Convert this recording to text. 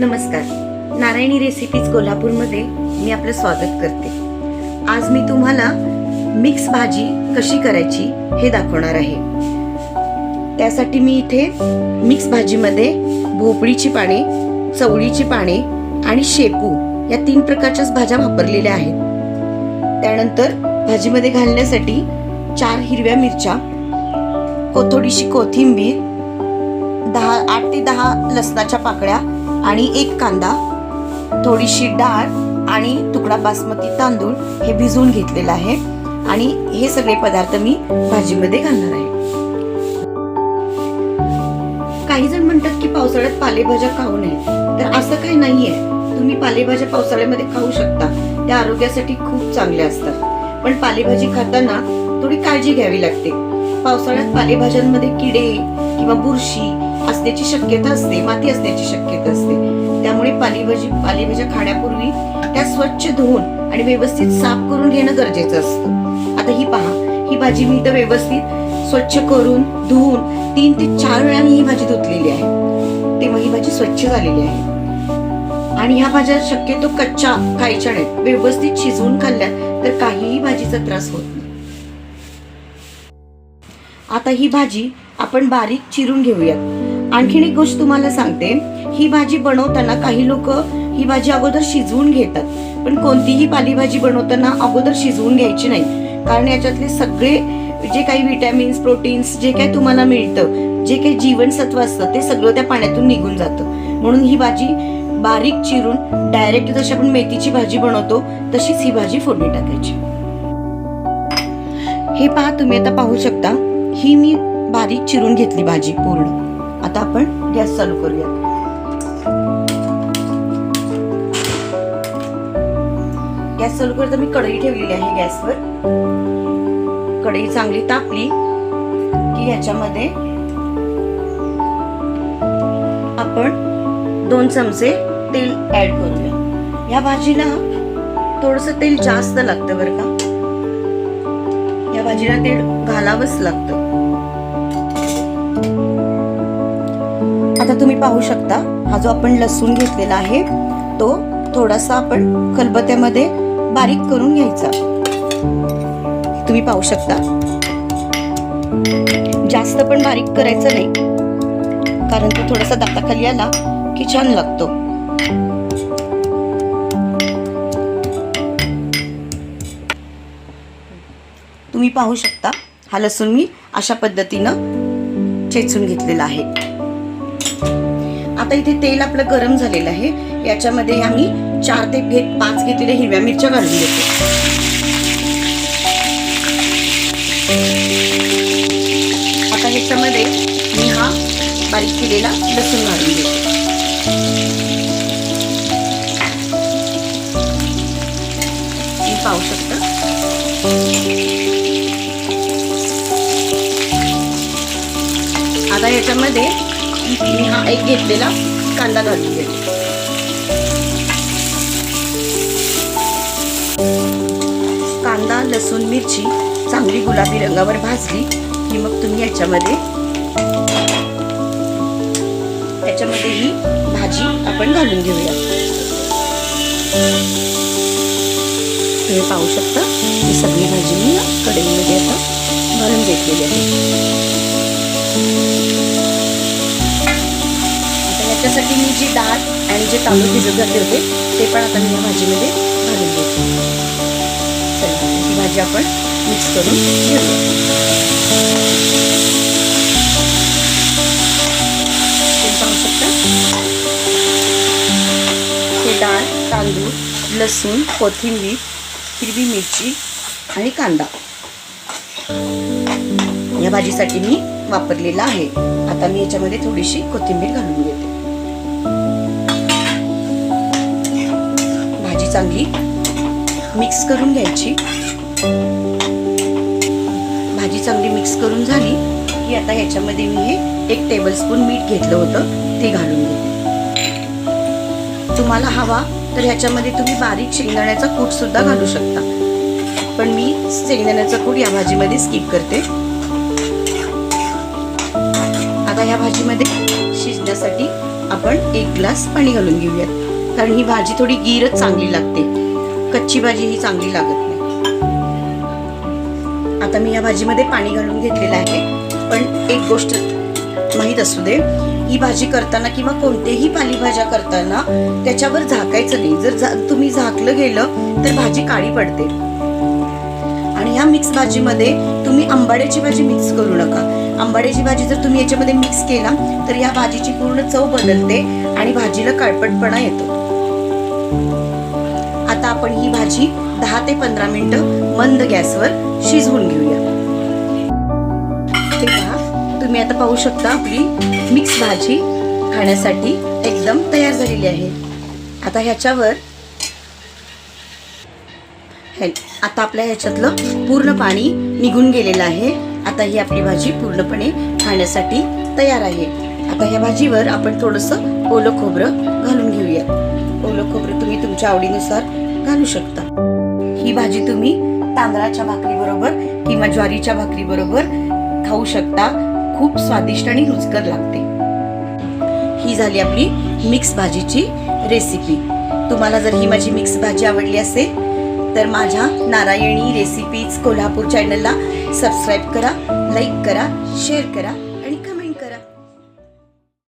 नमस्कार. नारायणी रेसिपीज कोल्हापूरमध्ये मी आपलं स्वागत करते. आज मी तुम्हाला मिक्स भाजी कशी करायची हे दाखवणार आहे. त्यासाठी मी इथे मिक्स भाजीमध्ये भोपळीची पाने चवळीची पाने आणि शेपू या तीन प्रकारच्याच भाज्या वापरलेल्या आहेत. त्यानंतर भाजीमध्ये घालण्यासाठी चार हिरव्या मिरच्या कोथोडीशी कोथिंबीर दहा आठ ते दहा लसणाच्या पाकळ्या आणि एक कांदा थोडीशी डाळ आणि तुकडा बासमती तांदूळ हे भिजवून घेतलेलं आहे. आणि हे सगळे पदार्थ मी भाजीमध्ये घालणार आहे. काही जण म्हणतात की पावसाळ्यात पालेभाज्या खाऊ नये. तर असं काही नाहीये. तुम्ही पालेभाज्या पावसाळ्यामध्ये खाऊ शकता. त्या आरोग्यासाठी खूप चांगल्या असतात. पण पालेभाजी खाताना थोडी काळजी घ्यावी लागते. पावसाळ्यात पालेभाज्यांमध्ये किडे किंवा बुरशी असण्याची शक्यता असते माती असण्याची शक्यता असते. त्यामुळे पालेभाजी पालेभाज्या खाण्यापूर्वी त्या स्वच्छ धुवून आणि व्यवस्थित साफ करून घेणं गरजेचं असतं. आता ही पहा ही भाजी मी तर व्यवस्थित स्वच्छ करून धुवून तीन ते चार वेळा मी ही भाजी धुतलेली आहे. तेव्हा ही भाजी स्वच्छ झालेली आहे. आणि ह्या भाज्या शक्यतो कच्च्या खायच्या नाहीत. व्यवस्थित शिजवून खाल्ल्या तर काहीही भाजीचा त्रास होत नाही. आता ही भाजी आपण बारीक चिरून घेऊयात. आणखीन एक गोष्ट तुम्हाला सांगते. ही भाजी बनवताना काही लोक ही भाजी अगोदर शिजवून घेतात. पण कोणतीही पालेभाजी बनवताना अगोदर शिजवून घ्यायची नाही. कारण याच्यातले सगळे जे काही विटॅमिन्स प्रोटीन्स जे काही तुम्हाला मिळतं जे काही जीवनसत्व असतं ते सगळं त्या पाण्यातून निघून जातं. म्हणून ही भाजी बारीक चिरून डायरेक्ट जशी आपण मेथीची भाजी बनवतो तशीच ही भाजी फोडणी टाकायची. हे पहा तुम्ही आता पाहू शकता. ही मी बारीक चिरून घेतली भाजी पूर्ण. आता आपण गॅस चालू करूया गॅस चालू करता मी कढई ठेवलेली आहे गॅसवर. कढई चांगली तापली की ह्याच्यामध्ये आपण दोन चमचे तेल ऍड करूया. ह्या भाजीला थोडस तेल जास्त लागतं बरं का. या भाजीला तेल घालावंच लागतं. आता तुम्ही पाहू शकता हा जो आपण लसूण घेतलेला आहे तो थोडासा आपण खलबत्यामध्ये बारीक करून घ्यायचा. तुम्ही पाहू शकता. जास्त पण बारीक करायचं नाही कारण तो थोडासा दाताखाली आला की छान लागतो. तुम्ही पाहू शकता हा लसूण मी अशा पद्धतीनं चेचून घेतलेला आहे. आता इथे तेल आपलं गरम झालेलं आहे. याच्यामध्ये आम्ही चार ते घेत पाच घेतलेल्या हिरव्या मिरच्या घालून देतो आता ह्याच्यामध्ये मी हा बारीक केलेला लसूण घालून देतो पाहू शकता. आता याच्यामध्ये मी हा एक घेतलेला कांदा घालून घेते कांदा लसूण मिरची चांगली गुलाबी रंगावर भाजली की मग तुम्ही याच्यामध्ये त्याच्यामध्ये ही भाजी आपण घालून घेऊया. तुम्ही पाहू शकता ही सगळी भाजी मी कढईमध्ये आता घालून घेतलेली आहे. त्याच्यासाठी मी जी डाळ आणि जे तांदूळ भिजत घातले होते ते पण आता मी या भाजीमध्ये घालून घेते चला ही भाजी आपण मिक्स करून घेतो शकता. हे डाळ तांदूळ लसूण कोथिंबीर हिरवी मिरची आणि कांदा. या भाजीसाठी मी वापरलेला आहे. आता मी याच्यामध्ये थोडीशी कोथिंबीर घालून घेते. चांगली मिक्स करून घ्यायची. भाजी चांगली मिक्स करून झाली की आता ह्याच्यामध्ये मी हे एक टेबलस्पून मीठ घेतलं होतं ते घालून घेते. तुम्हाला हवा तर ह्याच्यामध्ये तुम्ही बारीक शेंगदाण्याचा कूट सुद्धा घालू शकता. पण मी शेंगदाण्याचा कूट या भाजीमध्ये स्किप करते. आता ह्या भाजीमध्ये शिजण्यासाठी आपण एक ग्लास पाणी घालून घेऊयात. कारण ही भाजी थोडी गीरच चांगली लागते. कच्ची भाजी ही चांगली लागत नाही. आता मी या भाजीमध्ये पाणी घालून घेतलेलं आहे. पण एक गोष्ट माहीत असू दे ही भाजी करताना किंवा कोणतेही पालेभाज्या करताना त्याच्यावर झाकायचं नाही. जर झा- तुम्ही झाकलं गेलं तर भाजी काळी पडते. आणि ह्या मिक्स भाजीमध्ये तुम्ही आंबाड्याची भाजी मिक्स करू नका. आंबाड्याची भाजी जर तुम्ही याच्यामध्ये मिक्स केला तर या भाजीची पूर्ण चव बदलते आणि भाजीला काळपटपणा येतो. आता आपण ही भाजी दहा ते पंधरा मिनिटं मंद गॅसवर शिजवून घेऊया. तुम्ही आता पाहू शकता आपली मिक्स भाजी खाण्यासाठी एकदम तयार झालेली आहे. आता ह्याच्यावर हे आता आपल्या ह्याच्यातलं पूर्ण पाणी निघून गेलेलं आहे. आता ही आपली भाजी पूर्णपणे खाण्यासाठी तयार आहे. आता ह्या भाजीवर आपण थोडंसं ओलं खोबरं घालून घेऊया. ओलं खोबरं तुम्ही तुमच्या आवडीनुसार घालू शकता. ही भाजी तुम्ही तांदळाच्या भाकरीबरोबर किंवा ज्वारीच्या भाकरीबरोबर खाऊ शकता. खूप स्वादिष्ट आणि रुचकर लागते. ही झाली आपली मिक्स भाजीची रेसिपी तुम्हाला जर ही माझी मिक्स भाजी आवडली असेल तर माझ्या नारायणी रेसिपीज कोल्हापूर चॅनलला सबस्क्राईब करा लाईक करा शेअर करा.